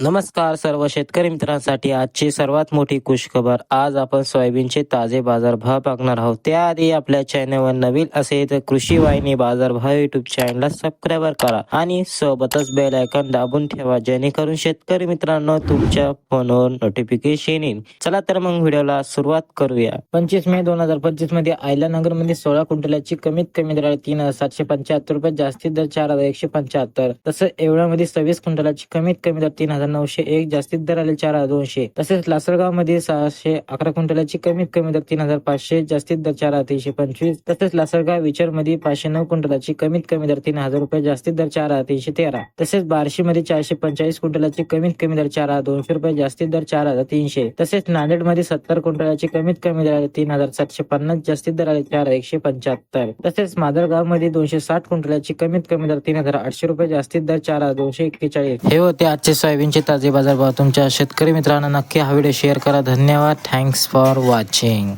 नमस्कार सर्व शेतकरी मित्रांसाठी आजची सर्वात मोठी खुशखबर. आज आपण सोयाबीनचे ताजे बाजारभाव बघणार आहोत. त्याआधी आपल्या चॅनलवर नवीन असेल तर कृषी वाहिनी बाजारभाव युट्यूब चॅनलला सबस्क्राईब करा आणि सोबतच बेल आयकॉन दाबून ठेवा जेणेकरून शेतकरी मित्रांनो तुमच्या फोनवर नोटिफिकेशन येईल. चला तर मग व्हिडिओला सुरुवात करूया. पंचवीस मे दोन हजार पंचवीसमध्ये आयला नगरमध्ये सोळा क्विंटलाची कमीत कमी दर तीन हजार सातशे पंच्याहत्तर रुपये जास्तीत दर चार हजार एकशे पंच्याहत्तर. तसं एवढ्यामध्ये सव्वीस क्विंटलाची कमीत कमी दर तीन हजार नऊशे एक जास्तीत दर आले चार हजार दोनशे. तसेच लासलगावमध्ये सहाशे अकरा क्विंटलाची कमीत कमी दर तीन हजार पाचशे जास्तीत दर चार हजार तीनशे पंचवीस. तसेच लासलगाव विचारमध्ये पाचशे नऊ क्विंटलाची कमीत कमी दर तीन हजार रुपये जास्तीत दर चार हजार तीनशे तेरा. तसेच बार्शी मध्ये चारशे पंचाळीस क्विंटलाची कमीत कमी दर चार हजार दोनशे रुपये जास्तीत दर चार हजार तीनशे. तसेच नांदेडमध्ये सत्तर क्विंटलाची कमीत कमी दर तीन हजार सातशे पन्नास जास्तीत दर आले चार एकशे पंच्याहत्तर. तसेच मादरगावमध्ये दोनशे साठ क्विंटलाची कमीत कमी दर तीन हजार आठशे रुपये जास्तीत दर चार हजार दोनशे एक्केचाळीस. हे होते आजचे सोयाबीनचे ताजे बाजारभाव तुमच्या शेतकरी मित्रांना नक्की हा व्हिडिओ शेअर करा. धन्यवाद. Thanks for watching